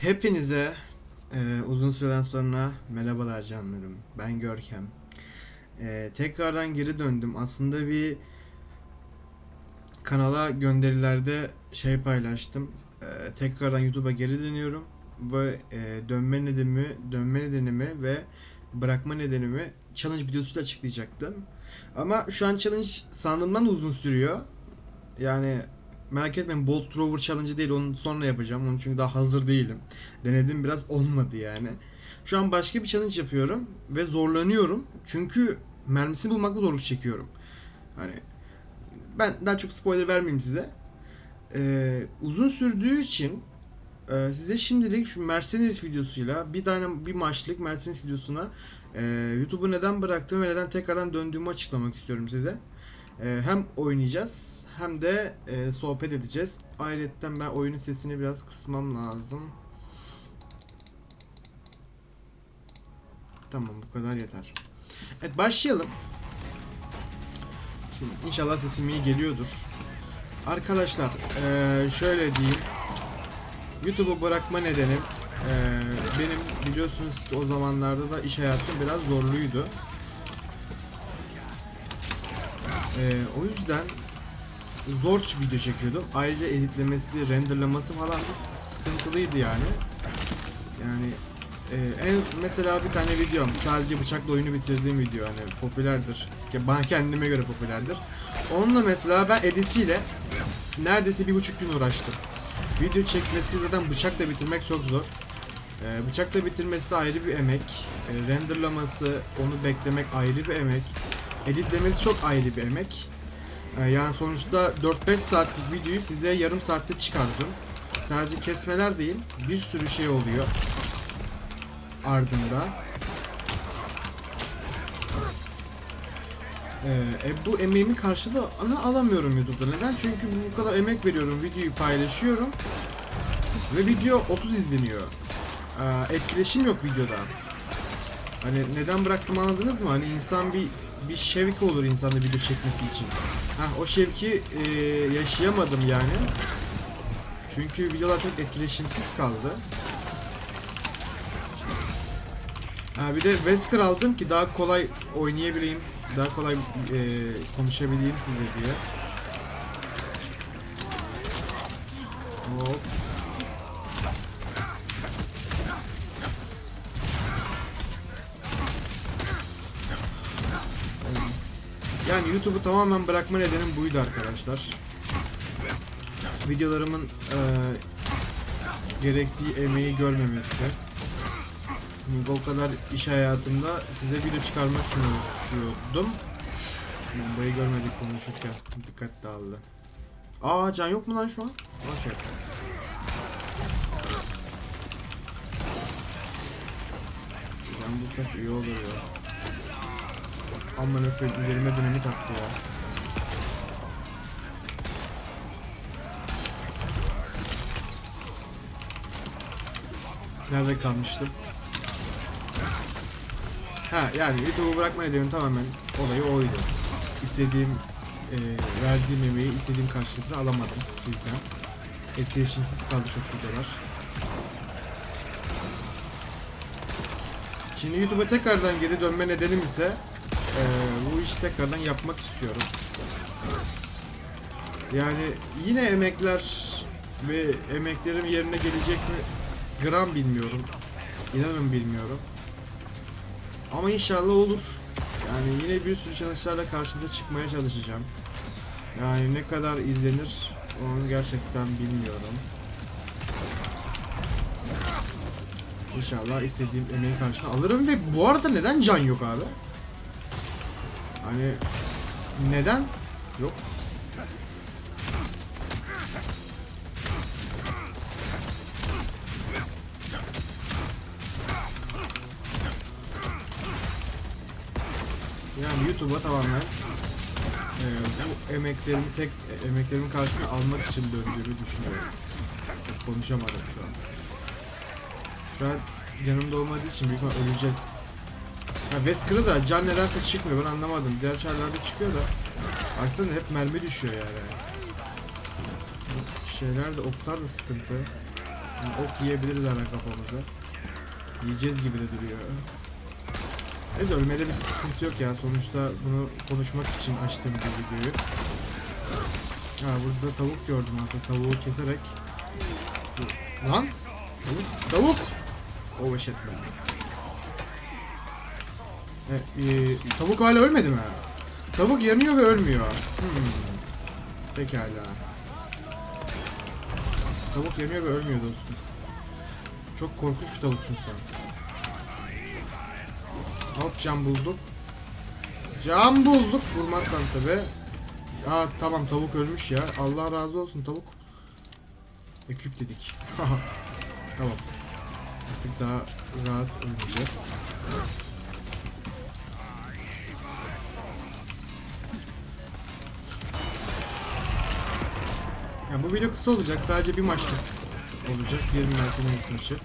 Hepinize e, uzun süreden sonra merhabalar canlarım. Ben Görkem. E, tekrardan geri döndüm. Aslında bir kanala gönderilerde şey paylaştım. E, tekrardan YouTube'a geri dönüyorum ve e, dönme nedenimi, dönme nedenimi ve bırakma nedenimi challenge videosuyla açıklayacaktım. Ama şu an challenge sandığımdan da uzun sürüyor. Yani merak etmeyin Bolt Rover Challenge'ı değil onu sonra yapacağım. Onu çünkü daha hazır değilim. Denedim biraz olmadı yani. Şu an başka bir challenge yapıyorum ve zorlanıyorum. Çünkü mermisini bulmakta zorluk çekiyorum. Hani ben daha çok spoiler vermeyeyim size. Ee, uzun sürdüğü için e, size şimdilik şu Mercedes videosuyla bir tane bir maçlık Mercedes videosuna e, YouTube'u neden bıraktım ve neden tekrardan döndüğümü açıklamak istiyorum size. E, hem oynayacağız hem de e, sohbet edeceğiz. Ayrıca ben oyunun sesini biraz kısmam lazım. Tamam bu kadar yeter. Evet başlayalım. Şimdi inşallah sesim iyi geliyordur. Arkadaşlar eee, şöyle diyeyim. YouTube'u bırakma nedenim eee, benim biliyorsunuz ki o zamanlarda da iş hayatım biraz zorluydu. Eee, o yüzden zor video çekiyordum. Ayrıca editlemesi, renderlaması falan sıkıntılıydı yani. Yani ee, en mesela bir tane videom sadece bıçakla oyunu bitirdiğim video hani popülerdir. Ya Bana kendime göre popülerdir. Onunla mesela ben editiyle neredeyse bir buçuk gün uğraştım. Video çekmesi zaten bıçakla bitirmek çok zor. Ee, bıçakla bitirmesi ayrı bir emek. Ee, renderlaması, onu beklemek ayrı bir emek. Editlemesi çok ayrı bir emek. Ee, yani sonuçta 4-5 saatlik videoyu size yarım saatte çıkardım. Sadece kesmeler değil, bir sürü şey oluyor ardında. Ee, e, bu emeğimin karşılığını alamıyorum YouTube'da. Neden? Çünkü bu kadar emek veriyorum, videoyu paylaşıyorum ve video 30 izleniyor. Ee, etkileşim yok videoda. Hani neden bıraktım anladınız mı? Hani insan bir bir şevki olur insanda video çekmesi için. Ha o şevki e, yaşayamadım yani. Çünkü videolar çok etkileşimsiz kaldı. Ha, bir de Wesker aldım ki daha kolay oynayabileyim, daha kolay e, konuşabileyim size diye. Hop. Yani YouTube'u tamamen bırakma nedenim buydu arkadaşlar. Videolarımın e, gerektiği emeği görmemesi. Çünkü o kadar iş hayatımda size video çıkarmak için uğraşıyordum. Bombayı görmedik konuşurken. Dikkat dağıldı. Aa can yok mu lan şu an? Boş ver. Can bulsak iyi olur ya. Aman öpeyim üzerime dönemi taktı ya. Nerede kalmıştım? Ha yani YouTube'u bırakma nedenim tamamen olayı oydu. İstediğim, e, verdiğim emeği istediğim karşılıklı alamadım sizden. Etkileşimsiz kaldı çok videolar. Şimdi YouTube'a tekrardan geri dönme nedenim ise e, bu işi tekrardan yapmak istiyorum. Yani yine emekler ve emeklerim yerine gelecek mi gram bilmiyorum. İnanın bilmiyorum. Ama inşallah olur. Yani yine bir sürü challenge'larla karşınıza çıkmaya çalışacağım. Yani ne kadar izlenir onu gerçekten bilmiyorum. İnşallah istediğim emeğin karşılığını alırım ve bu arada neden can yok abi? Hani neden yok? Yani YouTube'a tamamen e, bu emeklerimi tek emeklerimin karşılığını almak için döndüğümü düşünüyorum. Çok konuşamadım şu an. Şu an canımda olmadığı için büyük ihtimal öleceğiz. Ha Vesker'ı da can nedense çıkmıyor ben anlamadım. Diğer çarlarda çıkıyor da. Baksana hep mermi düşüyor yani. Bu Şeyler de oklar da sıkıntı. Yani ok yiyebilirler kafamıza. Yiyeceğiz gibi de duruyor. Neyse ölmede bir sıkıntı yok ya. Sonuçta bunu konuşmak için açtığım bir videoyu. Ha burada tavuk gördüm aslında. Tavuğu keserek. Lan! Tavuk! Tavuk! Oh shit man. E, e, tavuk hala ölmedi mi? Tavuk yanıyor ve ölmüyor. Hmm. Pekala. Tavuk yanıyor ve ölmüyor dostum. Çok korkunç bir tavuksun sen. Hop cam bulduk. Cam bulduk. Vurmazsan tabi. Aa tamam tavuk ölmüş ya. Allah razı olsun tavuk. Eküp dedik. tamam. Artık daha rahat oynayacağız. Bu video kısa olacak. Sadece bir maçlık olacak. 20 Mercedes maçı.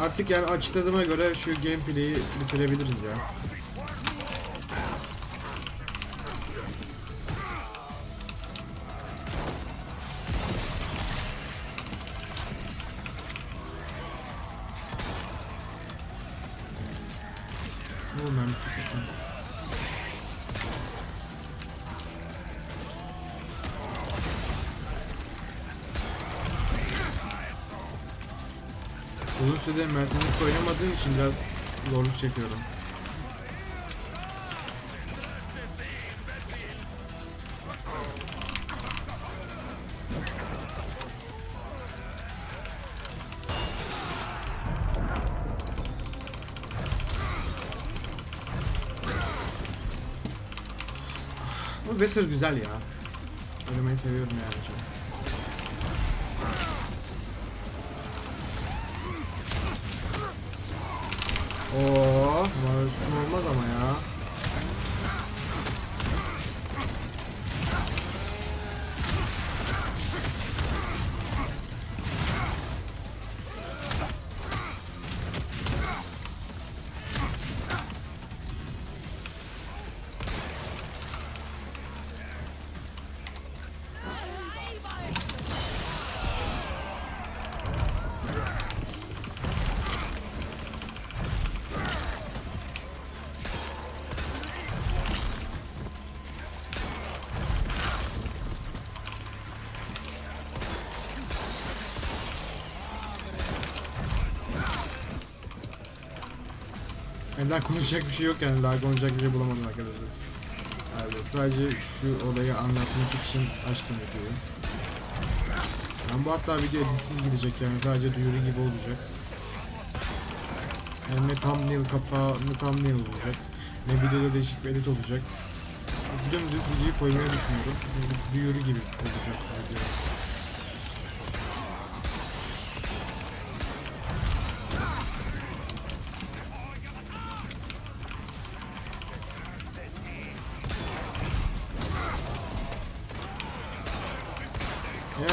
Artık yani açıkladığıma göre şu gameplay'i bitirebiliriz ya. Bu mermisi tutun. Uzun süredir Mercedes oynamadığım için biraz zorluk çekiyorum. Bu Wesser güzel ya. Oynamayı seviyorum yani. Oo, olmaz ama ya. Yani daha konuşacak bir şey yok yani daha konuşacak bir şey bulamadım arkadaşlar. Abi sadece şu olayı anlatmak için açtım videoyu. Ben bu hatta video editsiz gidecek yani sadece duyuru gibi olacak. Yani ne thumbnail kapağı ne thumbnail olacak. Ne videoda değişik bir edit olacak. Dümdüz videoyu koymayı düşünüyorum. Duyuru gibi olacak video.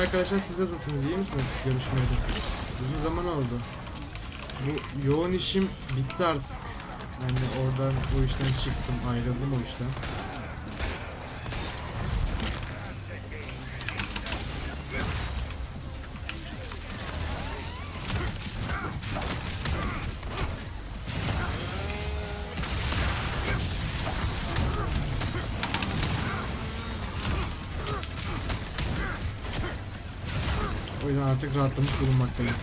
Arkadaşlar siz nasılsınız? iyi misiniz? Görüşmeyeli. Uzun zaman oldu. Bu yoğun işim bitti artık. Yani oradan bu işten çıktım, ayrıldım o işten. Artık rahatlamış bulunmaktayım.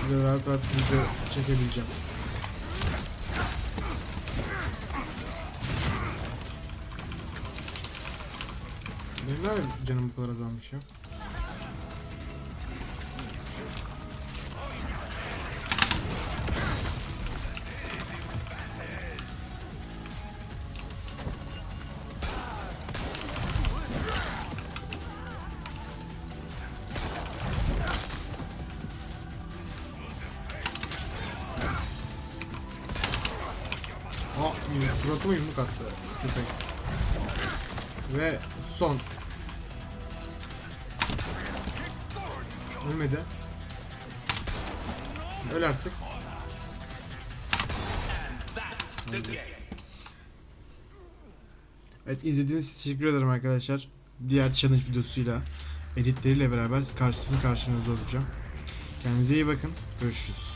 Size rahat rahat video çekebileceğim. Nerede canım bu kadar azalmış ya? Suratıma yumruk attı köpek. Ve son. Ölmedi. Öl artık. Evet izlediğiniz için teşekkür ederim arkadaşlar. Diğer challenge videosuyla editleriyle beraber karşınızda karşınızda olacağım. Kendinize iyi bakın. Görüşürüz.